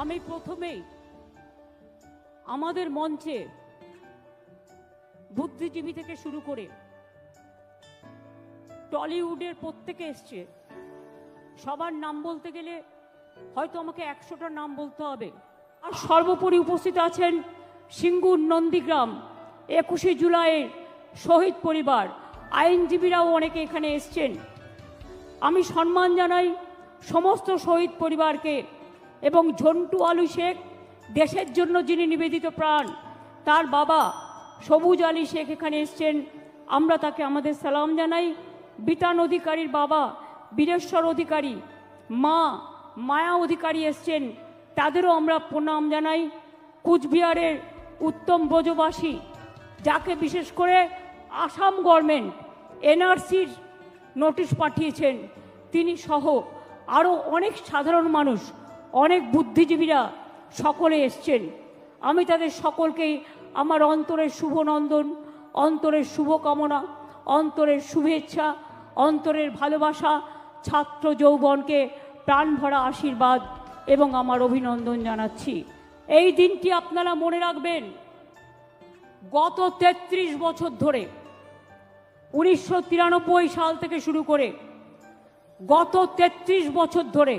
আমি প্রথমেই আমাদের মঞ্চে বুদ্ধিজীবী থেকে শুরু করে টলিউডের প্রত্যেকে এসছে। সবার নাম বলতে গেলে হয়তো আমাকে একশোটা নাম বলতে হবে। আর সর্বোপরি উপস্থিত আছেন সিঙ্গুর নন্দীগ্রাম, একুশে জুলাইয়ের শহীদ পরিবার। আইনজীবীরাও অনেকে এখানে এসছেন। আমি সম্মান জানাই সমস্ত শহীদ পরিবারকে। এবং ঝন্টু আলু শেখ দেশের জন্য যিনি নিবেদিত প্রাণ, তার বাবা সবুজ আলী শেখ এখানে এসছেন। আমরা তাকে আমাদের সালাম জানাই। বিতান অধিকারীর বাবা বীরেশ্বর অধিকারী, মা মায়া অধিকারী এসছেন, তাদেরও আমরা প্রণাম জানাই। কুচবিহারের উত্তম ব্রজবাসী, যাকে বিশেষ করে আসাম গভর্নমেন্ট, এনআরসির নোটিশ পাঠিয়েছেন। তিনি সহ আরও অনেক সাধারণ মানুষ অনেক বুদ্ধিজীবীরা সকলে এসছেন। আমি তাদের সকলকেই আমার অন্তরের শুভ নন্দন অন্তরের শুভকামনা, অন্তরের শুভেচ্ছা, অন্তরের ভালোবাসা ছাত্র যৌবনকে প্রাণ ভরা আশীর্বাদ এবং আমার অভিনন্দন জানাচ্ছি। এই দিনটি আপনারা মনে রাখবেন, গত তেত্রিশ বছর ধরে, উনিশশো তিরানব্বই সাল থেকে শুরু করে, গত তেত্রিশ বছর ধরে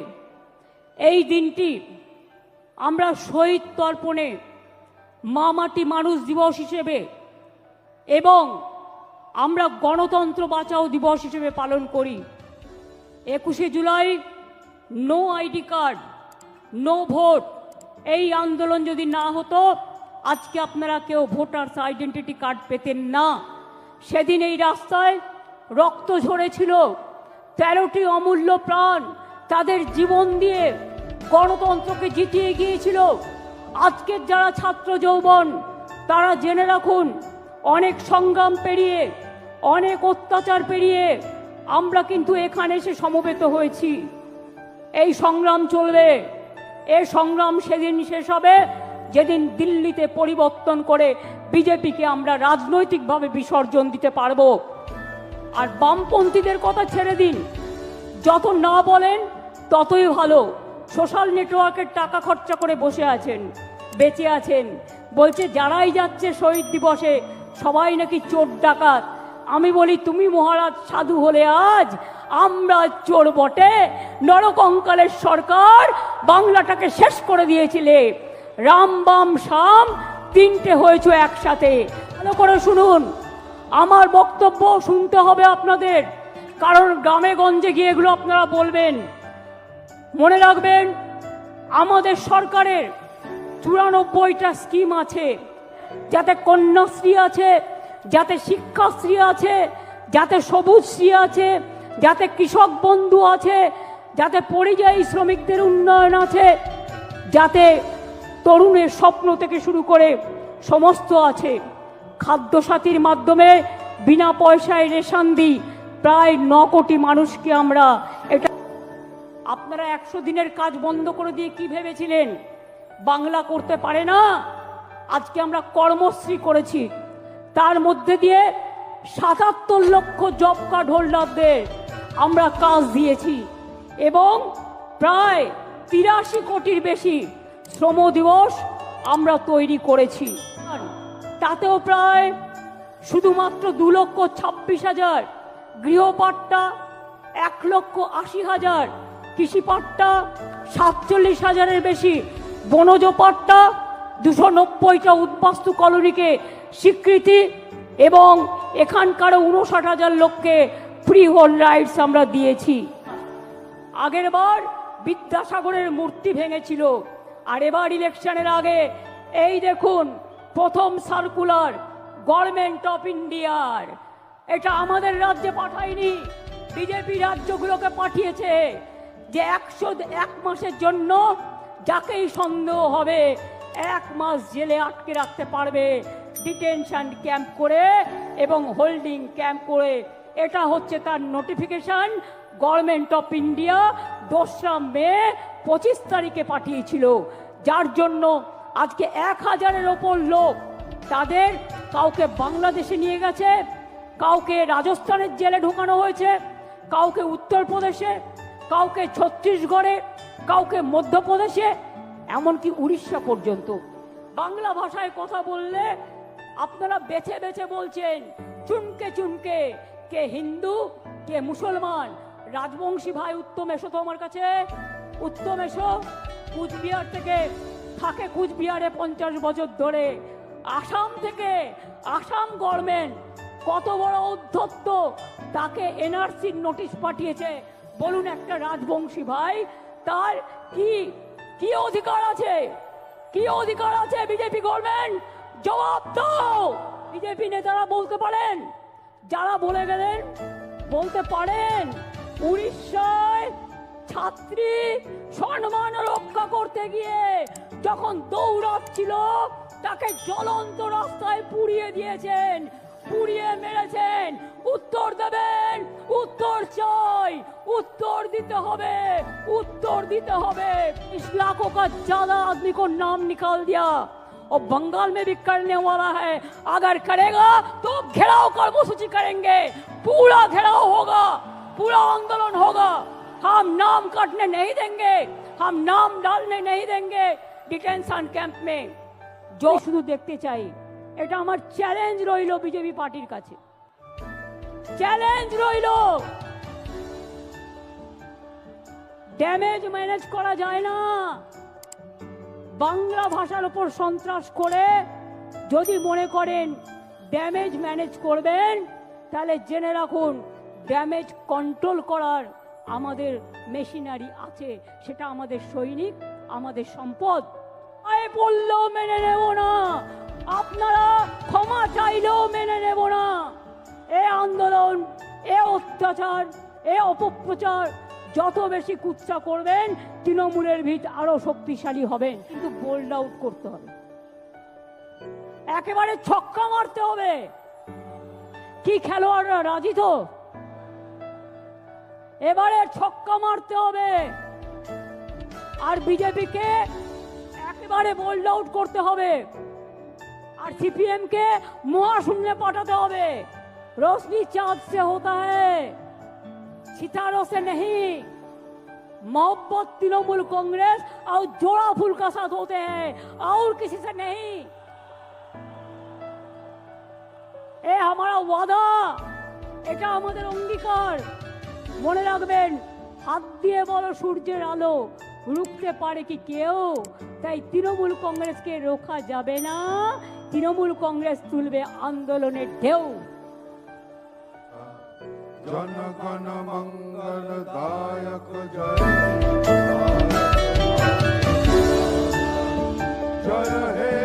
এই দিনটি আমরা শহীদ তর্পণে মা মাটি মানুষ দিবস হিসেবে এবং আমরা গণতন্ত্র বাঁচাও দিবস হিসেবে পালন করি। একুশে July, no ID card, no vote, এই আন্দোলন যদি না হতো, আজকে আপনারা কেউ ভোটার্স আইডেন্টিটি কার্ড পেতেন না। সেদিন এই রাস্তায় রক্ত ঝরেছিল, তেরোটি অমূল্য প্রাণ তাদের জীবন দিয়ে গণতন্ত্রকে জিতিয়ে গিয়েছিল। আজকের যারা ছাত্র যৌবন, তারা জেনে রাখুন, অনেক সংগ্রাম পেরিয়ে, অনেক অত্যাচার পেরিয়ে আমরা কিন্তু এখানে এসে সমবেত হয়েছি। এই সংগ্রাম চলবে। এ সংগ্রাম সেদিন শেষ হবে। যেদিন দিল্লিতে পরিবর্তন করে বিজেপিকে আমরা রাজনৈতিকভাবে বিসর্জন দিতে পারব। আর বামপন্থীদের কথা ছেড়ে দিন। যত না বলেন, ততই ভালো। সোশ্যাল নেটওয়ার্কের টাকা খরচা করে বসে আছেন, বেঁচে আছেন। বলছে, যারাই যাচ্ছে শহীদ দিবসে, সবাই নাকি চোর ডাকাত। আমি বলি, তুমি মহারাজ সাধু হলে আজ আমরা চোর বটে। নরকঙ্কালের সরকার বাংলাটাকে শেষ করে দিয়েছিলে। রাম বাম শাম তিনটে হয়েছে একসাথে। ভালো করে শুনুন। আমার বক্তব্য শুনতে হবে আপনাদের। কারণ গ্রামে গঞ্জে গিয়ে এগুলো আপনারা বলবেন। মনে রাখবেন, আমাদের সরকারের চুরানব্বইটা স্কিম আছে। যাতে কন্যাশ্রী আছে, যাতে শিক্ষাশ্রী আছে, যাতে সবুজশ্রী আছে, যাতে কৃষক বন্ধু আছে, যাতে পরিযায়ী শ্রমিকদের উন্নয়ন আছে, যাতে তরুণের স্বপ্ন থেকে শুরু করে সমস্ত আছে। খাদ্যসাথীর মাধ্যমে বিনা পয়সায় রেশন দিই, প্রায় ন কোটি মানুষকে আমরা এটা আপনারা একশো দিনের কাজ বন্ধ করে দিয়ে কি ভেবেছিলেন? বাংলা করতে পারে না? আজকে আমরা কর্মশ্রী করেছি। তার মধ্যে দিয়ে সাতাত্তর লক্ষ জব কার্ড হোল্ডারদের আমরা কাজ দিয়েছি এবং প্রায় তিরাশি কোটির বেশি শ্রম দিবস আমরা তৈরি করেছি। তাতেও প্রায় শুধুমাত্র দু লক্ষ ছাব্বিশ হাজার, গৃহপাঠটা এক লক্ষ আশি হাজার কৃষিপাট্টা সাতচল্লিশ হাজারের বেশি বনজ পাট্টা দুশো নব্বইটা উদ্বাস্তু কলোনিকে স্বীকৃতি এবং এখানকার উনষাট হাজার লোককে ফ্রি হোল রাইটস আমরা দিয়েছি। আগের বার বিদ্যাসাগরের মূর্তি ভেঙেছিল, আর এবার ইলেকশনের আগে, এই দেখুন, প্রথম সার্কুলার গভর্নমেন্ট অফ ইন্ডিয়ার এটা আমাদের রাজ্যে পাঠায়নি, বিজেপি রাজ্যগুলোকে পাঠিয়েছে। যে একশো এক মাসের জন্য যাকেই সন্দেহ হবে, এক মাস জেলে আটকে রাখতে পারবে। ডিটেনশন ক্যাম্প করে এবং হোল্ডিং ক্যাম্প করে। এটা হচ্ছে তার নোটিফিকেশন। গভর্নমেন্ট অফ ইন্ডিয়া দোসরা মে পঁচিশ তারিখে পাঠিয়েছিল। যার জন্য আজকে এক হাজারের ওপর লোক তাদের কাউকে বাংলাদেশে নিয়ে গেছে, কাউকে রাজস্থানের জেলে ঢোকানো হয়েছে, কাউকে উত্তরপ্রদেশে কাউকে ছত্তিশগড়ে, কাউকে মধ্যপ্রদেশে, এমনকি উড়িষ্যা পর্যন্ত। বাংলা ভাষায় কথা বললে আপনারা বেছে বেছে বলছেন, চুনকে চুনকে, কে হিন্দু, কে মুসলমান, রাজবংশী ভাই উত্তম এসো তো আমার কাছে, উত্তম এসো, কুচবিহার থেকে থাকে কুচবিহারে পঞ্চাশ বছর ধরে, আসাম থেকে আসাম গভর্নমেন্ট কত বড় উদ্ধত্ত, তাকে এনআরসির নোটিশ পাঠিয়েছে বলুন একটা রাজবংশী ভাই, তার কি কি অধিকার আছে? কি অধিকার আছে বিজেপি গভর্নমেন্ট? জবাব দাও! বিজেপি নেতারা বলতে পারেন, যারা বলে গেলেন, বলতে পারেন, উড়িষ্যায় ছাত্রী সম্মান রক্ষা করতে গিয়ে যখন দৌড়াচ্ছিল তাকে জ্বলন্ত রাস্তায় পুড়িয়ে দিয়েছেন। পুড়িয়ে মেরেছেন উত্তর দেবেন উত্তর চাই उत्तर देते হবে उत्तर देते হবে इस लाखों का ज्यादा आदमी को नाम निकाल दिया और बंगाल में भी करने वाला है अगर करेगा तो घेराव कर्मसूची करेंगे पूरा घेराव होगा पूरा आंदोलन होगा हम नाम काटने नहीं देंगे हम नाम डालने नहीं देंगे ডিটেনশন ক্যাম্প মে जो শুধু দেখতে চাই এটা আমার চ্যালেঞ্জ রইল বিজেপি পার্টির কাছে। চ্যালেঞ্জ রইল। ড্যামেজ ম্যানেজ করা যায় না। বাংলা ভাষার উপর সন্ত্রাস করে যদি মনে করেন ড্যামেজ ম্যানেজ করবেন, তাহলে জেনে রাখুন ড্যামেজ কন্ট্রোল করার আমাদের মেশিনারি আছে। সেটা আমাদের সৈনিক, আমাদের সম্পদ। আয় বললেও মেনে নেব না। আপনারা ক্ষমা চাইলেও মেনে নেব না। এ আন্দোলন, এ অত্যাচার, এ অপপ্রচার, যত বেশি কুৎসা করবেন, তৃণমূলের ভিত আরও শক্তিশালী হবেন কিন্তু বোল্ড আউট করতে হবে। একেবারে ছক্কা মারতে হবে। কি খেলোয়াড়রা, রাজি তো? এবারে ছক্কা মারতে হবে। আর বিজেপিকে একেবারে বোল্ড আউট করতে হবে। আর সিপিএম কে মহাশূন্যে পাঠাতে হবে रोशनी चांद से होता है सितारों से नहीं मोहब्बत तृणमूल कांग्रेस और जोड़ा फूल का साथ होते हैं और किसी से नहीं এ हमारा वादा এটা আমাদের অঙ্গীকার মনে রাখবেন হাত দিয়ে বলো সূর্যের আলো রুখতে পারে কি কেউ তাই তৃণমূল কংগ্রেসকে রোখা যাবে না তৃণমূল কংগ্রেস তুলবে আন্দোলনের ঢেউ। জনগণ জয়। জয় হে